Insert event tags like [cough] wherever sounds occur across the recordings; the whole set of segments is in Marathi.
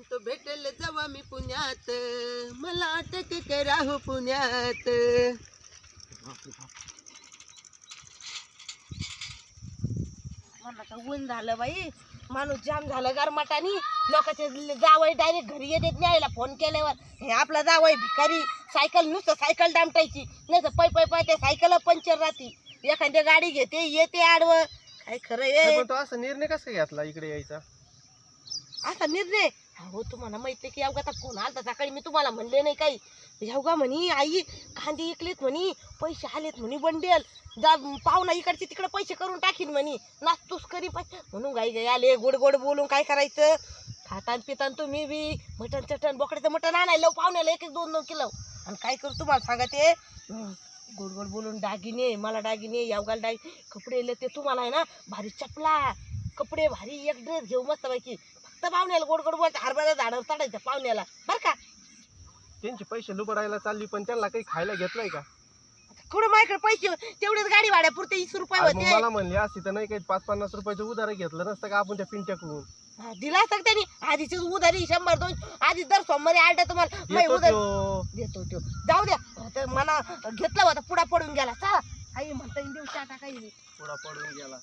म्हणतो भेटेल जेव्हा मी पुण्यात. मला अटक करा हो पुण्यात. मला तर ऊन झालं बाई. माणूस जाम झालं गारमाटानी. लोकांचे जावई डायरेक्ट घरी येत न्यायला फोन केल्यावर. हे आपला जावई भिकारी. सायकल नुसतं सायकल दामटायची. नाही तर पै पै पै ते सायकल पंक्चर राहते. एखादी गाडी घेते येते आडवं. काय खरं ये पण तो असा निर्णय कसा घेतला इकडे यायचा? असा निर्णय? हो तुम्हाला माहिती की अवघा फोन आलता सकाळी मी तुम्हाला म्हणले नाही काही. अवघा म्हणी आई कांदे इकलेत म्हणी पैसे आलेत म्हणी बंडेल. जा पाहुणा इकडचे तिकडे पैसे करून टाकीन म्हणी. नाचतूस करी पैसे म्हणून गाई गाई आले गोड गोड बोलून काय करायचं? खातान पितान तुम्ही बी मटण चटण बोकड्याचं मटण आणायला पाहुण्याला एक एक दोन दोन किलो. आणि काय करू तुम्हाला सांगा ते गोड गोड बोलून दागिने मला दागिने यावगाला डाग कपडे लय ते तुम्हाला आहे ना भारी चपला. कपडे भारी एक ड्रेस घेऊ मस्त पैकी फक्त पाहुण्याला गोड गोड बोलते हरभऱ्या झाडावर चढायचं पाहुण्याला. बरं का? त्यांचे पैसे लुबडायला चालली पण त्यांना काही खायला घेतलंय का? कुठं माझ्याकडे पैसे? तेवढेच गाडी भाड्यापुरते वीस रुपये अरे मग होते. मला म्हणले असती तर नाही काही पाच पन्नास रुपयाचं उधार घेतलं नसतं का आपण त्या पिंट्याकडून? हा, दिला असता त्यांनी? आधीची उधारी शंभर दोन आधी दर सोमवारी आलता तुम्हाला. मै येतो उधारी त्यो. देतो तो. जाऊ द्या. आता मला घेतला होता पुढा पडून गेला. चला. आई म्हणता येईल देऊ टाका काही थोडा पडून गेला.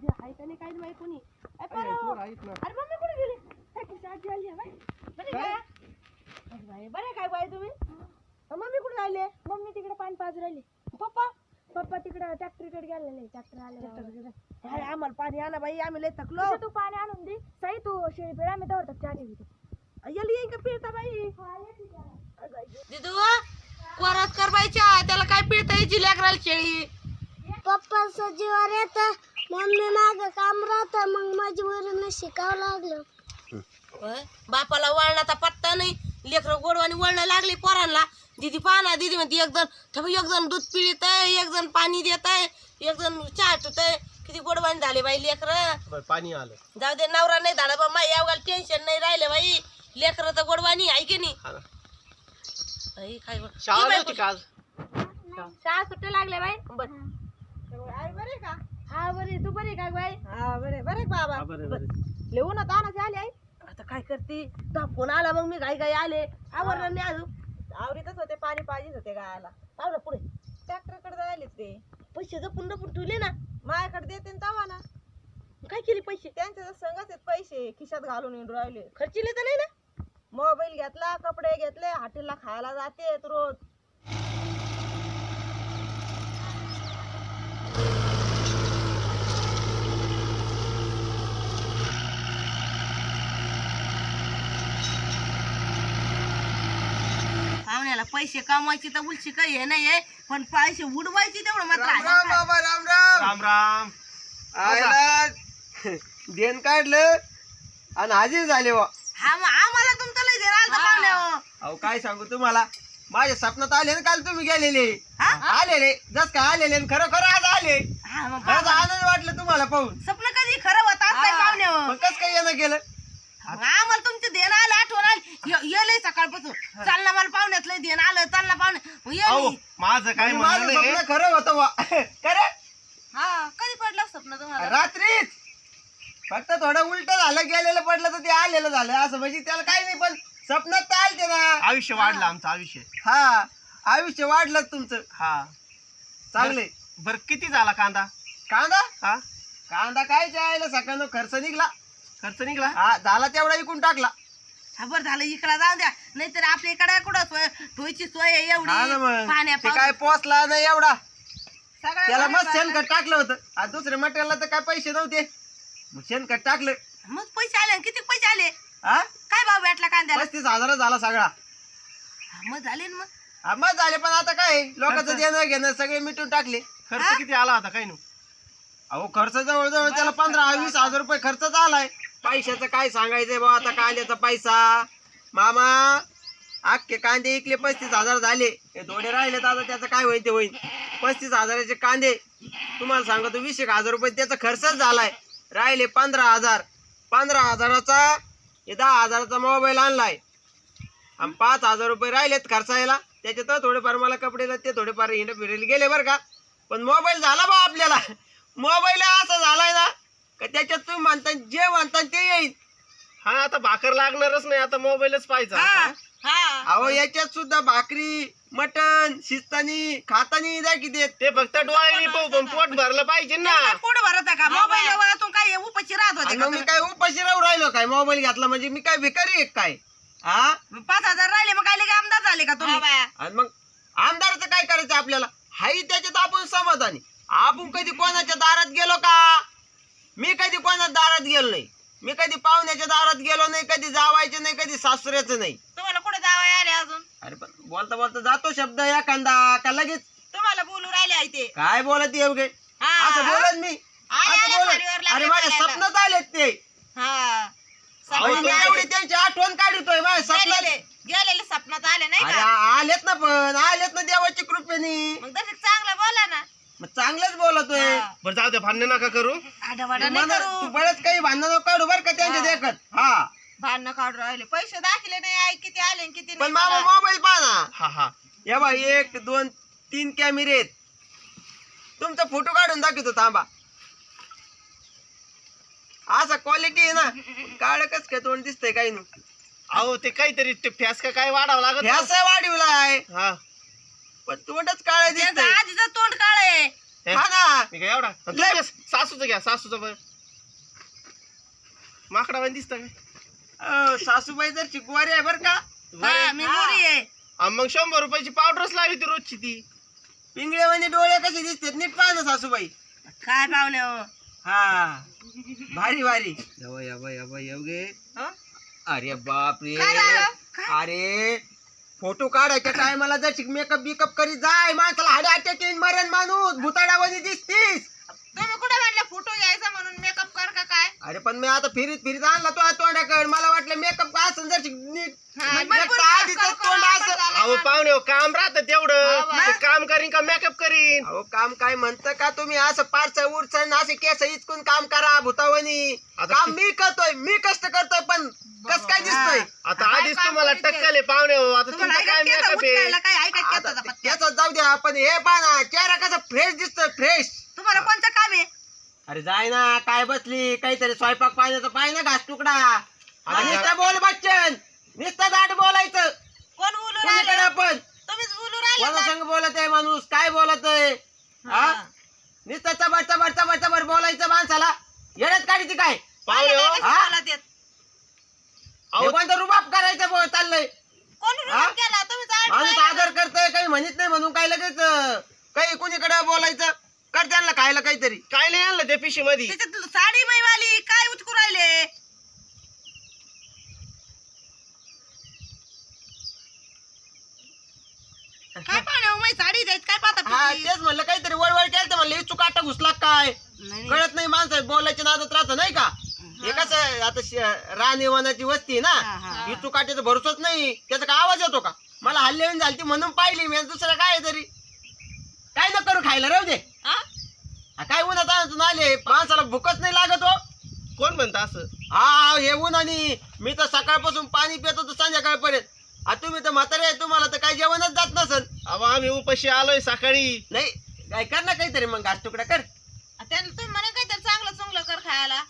आजी आहे का नाही काही माहिती कोणी. ए, अरे, पोरं. पोरं आहेत ना. अरे मम्मी कुठे गेली? ए, तुमची आजी आली आहे बाई. बरे काय? काय अरे बाई, बरे काय बाई तुम्ही? अ, मम्मी कुठे राहिले? मम्मी तिकडे पाणी पाजू राहिली. पप्पा? पप्पा तिकडे ट्रॅक्टरकडे गेलेले ट्रॅक्टर आले अरे आम्हाला पाणी आणा बाई आम्ही लय थकलो. तू पाणी आणून दे? साई तू शेळी पेड आम्ही दवडतात चहा ठेवतो येली येईन का पिळता बाई? दिदू कोरात कर बाईच्या त्याला काय पिळता यायची लेकराला शेळी? पप्पाचं जीवन येतं. मम्मी माग काम राहतं मग मजबुरीनं शिकावं लागलं. होय? बापाला वळणाचा पत्ता नाही. लेकर गोडवानी वळणं लागली पोरांना. दिदी पाहना दिदी म्हणते एक जण एक जण दूध पिळत आहे एक जण पाणी देत आहे एक जण चहा ठेवत आहे. किती गोडवानी झाले बाई लेकर. बरं, पाणी आलं. जाऊ दे नवरा नाही झाला बा माई यावगाल टेन्शन नाही राहिलं बाई. लेकर तर गोडवानी आहे की नाही? हा ना. बाई, काय बरं. शाळा ती बाई नव्हती का आज शाळा सुट्ट्या लागल्या बाई. बरं. आई बरे का? हा बरे तू बरी का बाई? हा बरे बरे बाबा? हा, बरं, बरं. लिहून आली आई. आता काय करते? तो फोन आला मग मी घाई घाई आले आवडलं नाही अजून. आवडीतच होते पाणी पाहिजेच होते गायला. पाहू ना पुढे. ट्रॅक्टरकडे जायले ते. पैसे जपून जपून ठेवले ना. माझ्याकडे देते तवा ना. काय केले पैसे? त्यांच्या जर संगच आहेत पैसे. खिशात घालून येऊन राहिले. खर्चिले तर नाही ना. मोबाईल घेतला कपडे घेतले हॉटेलला खायला जाते रोज पाहुण्याला पैसे कमवायची तर उलशी काही हे नाही आहे पण पैसे उडवायची तेवढं मात्र राम आहे. राम बाबा राम राम. राम राम. आयला [laughs] देण काढलं आणि हाजीर झाले हा मग आम्हाला तुमचं लय देणार आलं पाहुण्यावर. अहो काय सांगू तुम्हाला? माझ्या स्वप्नात आले ना काल तुम्ही गेलेले. हा? आलेले. जस का आलेले आणि खरं खरं आज आले. हा मग खरंच पाहुणा- आनंद वाटलं तुम्हाला पाहून. स्वप्न कधी खरं होत असतंय पाहुण्यावर मग कस काय येणं केलं मग आम्हाला तुमचे देणं आलं आठवण आली. य- येलंय सकाळपासून. चाल ना मला पाहुण्यात लय देणं आलं चाल ना पाहुणे मग अहो. माझं काय माझं म्हणणं आहे स्वप्न खरं होतं [laughs] खरं? हा कधी पडलं स्वप्न तुम्हाला? रात्रीच. फक्त थोडं उलट झालं गेलेलं पडलं तर ते आलेलं झालं. असं म्हणजे त्याला काही नाही पण स्वप्नात तर आलते ना. आयुष्य वाढलं आमचं आयुष्य. हा आयुष्य वाढलं तुमचं. हा. चांगले बर किती झाला कांदा? कांदा? हा. कांदा काय जायला सकाळनं खर्च निघला. खर्च निघला? हा झाला तेवढा इकून टाकला. हा बरं झालं इकडे जाऊ द्या. नाहीतर आपल्या इकडे कुठं सोय ठोयची सोय आहे हा ना एवढी मग ते काय पोचला नाही एवढा. त्याला मस्त गोष्टी शेणखत टाकलं होतं. आणि दुसऱ्या मटेरियलला तर काय पैसे नव्हते. मग शेणखत टाकलं. मग पैसे आले ना? किती पैसे आले? हा काय भाव भेटला कांद्याला? पस्तीस हजार झाला सगळा. हा, मग झाले ना मग. हा, मग झाले पण आता काय लोकांचं? देणं घेणं सगळे मिटून टाकले. हा? खर्च किती आला होता काही नाही. अहो खर्च जवळजवळ त्याला पंधरा वीस हजार रुपये खर्च आलाय पैशाचं काय सांगायचंय बा आता कांद्याचा पैसा. मामा अख्खे कांदे इकले पस्तीस हजार झाले. हे थोडे राहिले तर आता त्याचं काय होईल ते होईल. पस्तीस हजाराचे कांदे. तुम्हाला सांगतो वीस एक हजार रुपये त्याचा खर्चच झालाय. राहिले पंधरा हजार. पंधरा हजाराचा हे दहा हजाराचा मोबाईल आणलाय. आणि पाच हजार रुपये राहिलेत खर्चायला. त्याच्यात थोडेफार मला कपडे ते थोडेफार हिंड फिरायला गेले बरं का. पण मोबाईल झाला बा आपल्याला. मोबाईल असा झालाय ना का त्याच्यात तुम्ही म्हणता जे म्हणता ते येईल. हा आता भाकर लागणारच नाही आता मोबाईलच पाहिजे हा. हा. अहो याच्यात सुद्धा भाकरी मटन शिस्तानी खातानी जा किती ते फक्त डोळ्याने पाहू पण पोट भरलं पाहिजे ना. पुढे भरत आहे का? मोबाईल वरातून काय उपाशी राहत आणि होते मग मी काय उपाशी राहू राहिलो काय? मोबाईल घेतला म्हणजे मी काय भिकारी आहे काय? हा? पाच हजार राहिले मग काय लगे आमदार झाले का तुम्ही? आणि मग आमदाराचं काय करायचं आपल्याला? हाही त्याच्यात आपण समाधानी. आपण कधी कोणाच्या दारात गेलो का? मी कधी कोणाच्या दारात गेलो नाही. मी कधी पाहुण्याच्या दारात गेलो नाही कधी जावायचं नाही कधी सासऱ्याचं नाही. तुम्हाला कुठे जावं आले अजून? अरे पण बोलता बोलता जातो शब्द एखादा का लगेच? तुम्हाला बोलू राहिले आहे ते. काय बोलत एवढे हा. असं बोलत मी. आले, असं आले, बोलत. अरे माझ्या बोलायला. स्वप्नात आलेत ते. हा. अहो, सपनात मी आले. एवढी त्यांची आठवण काढतोय माझ्या स्वप्नात. गेलेले गेलेले सपनात आले नाही अरे का आलेत ना पण आलेत ना देवाची कृपेनी. मग चांगलंच बोलतोय. हा. बरं जाऊ दे भांडण नका करू. आडावाडा नाही मला- करू. तू बरंच काही भांडण काढू बर का त्यांच्या हा. देखत. हा. भांडणं काढून राहिले. पैसे दाखले नाही आई किती आले आणि किती पण नाही मामा मला. मोबाईल पहा ना. हा हा. या बा एक दोन तीन कॅमेरे आहेत. तुमचा फोटो काढून दाखवतो थांबा. असा क्वालिटी आहे ना. काळ कस काय तोंड दिसतंय काही नाही. अहो ते काहीतरी ते फॅस का काय वाढावं लागत ना. ह्याच वाढीवलाय. हा. पण तोंडच काळ त्यांचं दिसतंय. आधीचं तोंड काळ आहे. हे, हा ना. मी काय एवढा? आणि तुमच्या सासूचं घ्या सासूचं बघ माकडा दिसत काय? अं, सासूबाई जर शिकवारी आहे बर का? हा, मी गोरी आहे. आणि मग शंभर रुपयाची पावडरच लावी ती रोजची ती. पिंगळेवानी डोळे कसे दिसतात? नीट पाहा ना सासूबाई. काय पाहुणे हो? हा. भारी भारी. यवा यवा यवा येवगे हं? अरे बाप रे काय झालं? काय? अरे फोटो काढायच्या टायमाला जर मेकअप बिकअप करीत जाय माणसाला हाडे अटॅक येईन मरण माणूस भुताडावानी दिसतीस. तुम्ही कुठे म्हणले फोटो घ्यायचा म्हणून मेकअप कर का काय? अरे पण मी आता फिरीत फिरीत आणला तो तोंडाकड. मला वाटलं मेकअप असं जर नीट हा, मग एकटा पुढे आधीच करू- करू तोंड आपण असं झालं अहो. पाहुणे हो, काम राहतं तेवढं. ते काम करीन का मेकअप करीन? अहो काम काय म्हणतं का तुम्ही? असं पारच उरचण असे केस इचकून काम करा भूतावनी आता काम मी करतोय मी कष्ट करतोय पण कस काय दिसतोय? आता आधीच तुम्हाला करीत टक्कल पाहुणे हो आता तुमचं काय मेकअप आहे? त्याचं जाऊ द्या पण हे पाना चेहरा कसा फ्रेश दिसतोय फ्रेश तुम्हाला कोणतं काम आहे? अरे जाय ना काय बसली? काहीतरी स्वयंपाक पाण्याचं पाय ना घास तुकडा. नुसतं बोल बच्चन. नुसतं दाट बोलायचं. कोण कोणीकडे आपण? तुम्हीच बोलू राहिले कोणा. संग बोलत आहे माणूस? काय बोलत आहे? हा. हा. नुसतं चबड चबड चबड चबड बोलायचं माणसाला. येण्यात काढीती काय? पाहुणे हो, मला हा? बोलत आहेत. हे कोणतं रुबाब करायचं बो- चाललंय? कोण हा? रुबाब केला? तुम्हीच आड माणूस. आदर करतोय काही म्हणत नाही म्हणून काय लगेच अं, काही कुणीकडे बोलायचं? कर त्यांना खायला काहीतरी. काय नाही आणलं त्या पिशी मध्ये त्याच्यात साडी मैवाली काय उचकू राहिले? काय पाहुणे माझी साडी द्यायची काय पाहता हा? तेच म्हणलं काहीतरी वळवळ केलं तर म्हणलं इचू काटा घुसला काय. कळत नाही माणसं बोलायच्या नादात राहत नाही का? हे. कसं आहे, आता श- राणीवनाची वस्ती आहे हा, ना हा. इचू काट्याचा भरोसाच नाही. त्याचा काय आवाज येतो का? मला हल्ले येऊन झाली म्हणून पाहिली मी आणि दुसरं काय आहे तरी? काय न करू खायला राहू दे. हा? हा, काय उन्हात आणतून आले माणसाला भूकच नाही लागत हो. कोण म्हणतं असं? हा हे ऊन आणि मी तर सकाळपासून पाणी पित होतो संध्याकाळपर्यंत. आ तुम्ही तर म्हातारे आहे, तुम्हाला तर काही जेवणच जात नसन अहो आम्ही उपाशी आलोय सकाळी. नाही काय कर ना काहीतरी मग घास तुकडा कर. त्याला तुम्ही म्हणे काहीतरी चांगलं चुंगलं कर खायला.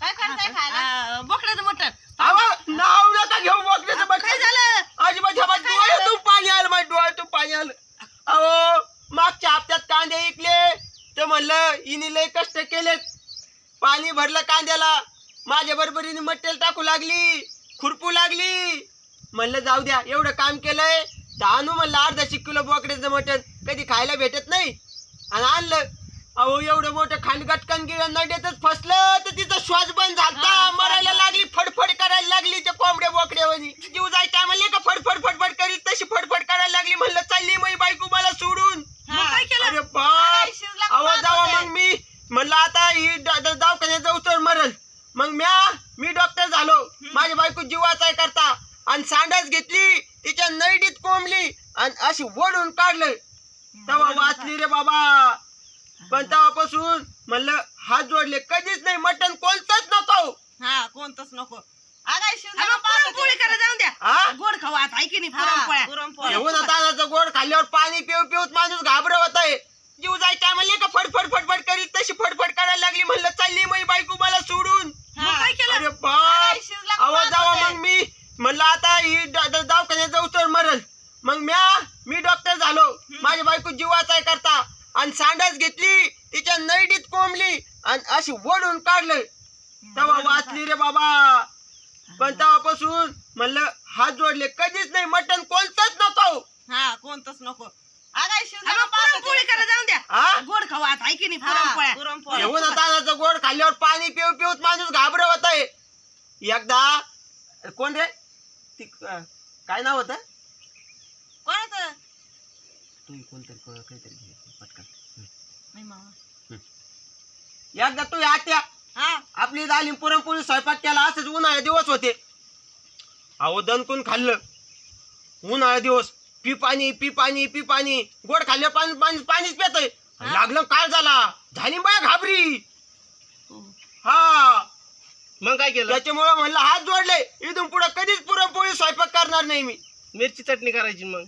काय करताय खायला? बोकड्याचं मटण. अहो, नाव नका घेऊ काय झालं? काय पाणी आलं माझ्या डोळ्यातून पाणी आलं अहो मागच्या हप्त्यात कांदे ऐकले तर म्हणलं इनी लय कष्ट केलेत. पाणी भरलं कांद्याला. माझ्या बरोबरीने मटेरियल टाकू लागली खुरपू लागली. म्हणलं जाऊ द्या एवढं काम केलंय. तर आणू म्हणलं अर्धा किलो बोकड्याचं मटण. कधी खायला भेटत नाही. आणि आणलं. अहो एवढं मोठं खांडगट कणगिरण नड्यातच फसलं तर तिचा श्वास बंद झालता. हा, मरायला लागली फडफड करायला लागली त्या कोंबड्या बोकड्यावानी. जीव जायच्या म्हणले का फडफड फडफड करीत तशी फडफड करायला लागली. म्हणलं चालली मी बायको मला सोडून. मग काय केलं? अरे बाप. काय शिजला आवाज पाहत जावा होते. मग मी. म्हणलं आता ही दवाखान्यात जाऊ तर मरल. मग म्या मी डॉक्टर झालो. माझ्या बायको जीवाचा करता. आणि सांडाच घेतली तिच्या नैडीत कोंबली आणि अशी ओढून काढलं. तेव्हा वाचली रे बाबा. पण तेव्हापासून म्हणलं हात जोडले. कधीच नाही मटण कोणतंच नको. हा कोणतंच नको. पुरणपोळी करा जाऊन द्या. गोड आता नाही पुरणपोळ्या. खाल्ल्यावर पाणी पिऊ पिऊत माणूस घाबरवत आहे जीव जायच्या म्हणले का फडफड फडफड करीत? तशी फडफड करायला लागली म्हणलं चालली मी बायको मला सोडून मग काय केलं अरे बाप अगं, शिजला अहो आणि अशी ओढून काढले तेव्हा वाचली रे बाबा. पण तेव्हापासून म्हणलं हात जोडले. कधीच नाही मटण कोणतंच नको. हा कोणतंच नको. अगं, पुरणपोळी करा जाऊन द्या. हा गोड खाऊ आता आहे की नाही पुरणपोळ्या. पुरणपोळ्या. येऊन तानाचं गोड खाल्ल्यावर पाणी पिऊ पिऊच माणूस घाबर होत आहे. एकदा कोण रे? ती अं, काय नाव होतं? कोणाचं? तुम्ही कोणतरी कोण- काहीतरी घे, पटकन. नाही मामा. एकदा तू आत्या हा. आपली झाली पुरणपोळी स्वयंपाक केला असंच उन्हाळे दिवस होते. अहो दणकून खाल्लं. उन्हाळे दिवस. पी पाणी पी पाणी पी पाणी. गोड खाल्लं पाणी पाणी पाणीच पेतय. लागलं काय झाला. झाली बाय घाबरी. हा. मग काय केलं? त्याच्यामुळे म्हणलं हात जोडले. इथून पुढे कधीच पुरणपोळी स्वयंपाक करणार नाही मी. मिरची चटणी करायची मग.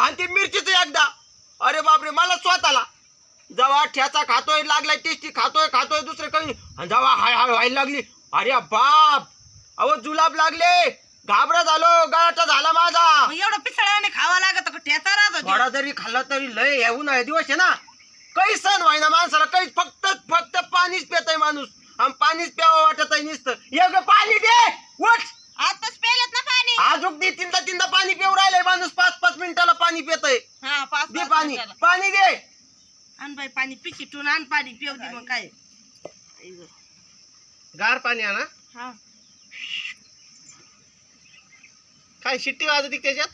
आणि ती मिरचीच एकदा. अरे बापरे मला स्वतःला. जेव्हा ठ्याचा खातोय लागलाय टेस्टी खातोय खातोय दुसरं काही. आणि जेव्हा हाय हाय व्हायला लागली. अरे बाप! अहो जुलाब लागले. घाबरा झालो. गळाटा झाला माझा. एवढं पिसळ्याने खावा लागत का ठेचा राहत होती. थोडा जरी खाल्ला तरी लय येऊन आहे. दिवस आहे ना. काही सण व्हायना माणसाला काही फक्त फक्त पाणीच पेतय माणूस. आणि पाणीच प्यावं वाटत आहे नुसतं. एवढं पाणी दे. उठ. आताच पेलत ना पाणी. आजूक दे तीनदा तीनदा पाणी पिऊ राहिलंय माणूस. पाच पाच मिनिटाला पाणी पितय. हा पाच दे पाणी. पाणी दे आण बाई पाणी पिचिटून आण पाणी पिऊ दे मग काय. गार पाणी आणा. हा. काय शिट्टी वाजती त्याच्यात?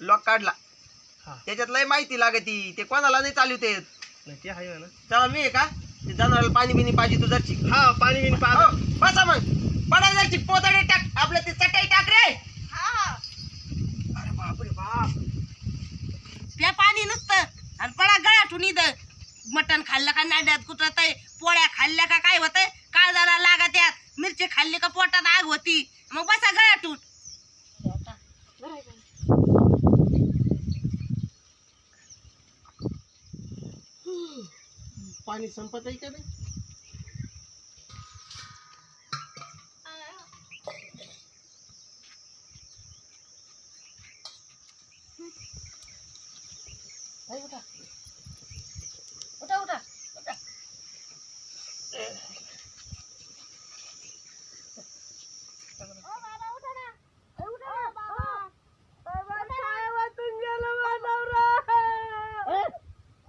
लॉक काढला. हा. त्याच्यात लय माहिती लागती. ते कोणाला नाही चालू ते. नाही ते आहे ना. चला मी आहे का? ते जनावराला पाणी बिनी पाहिजे तू जरची हा पाणी बिनी हो, पा बसा मग. पडा जरची पोतडे टाक. आपलं ते चटाई टाक रे अरे बापरे बाप प्या पाणी नुसतं आणि पडा गळ्यातून इथं मटण खाल्लं का नाड्यात कुठत पोळ्या खाल्ल्या का काय होतंय? काळजाला लागत यात. मिरची खाल्ली का पोटात आग होती. मग बसा गळ्यातून पाणी संपत आहे का नाही उठा उठा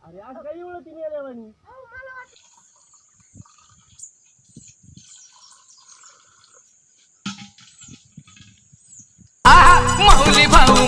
अरे आज काही एवढं तिने आल्यावानी माऊली भाऊ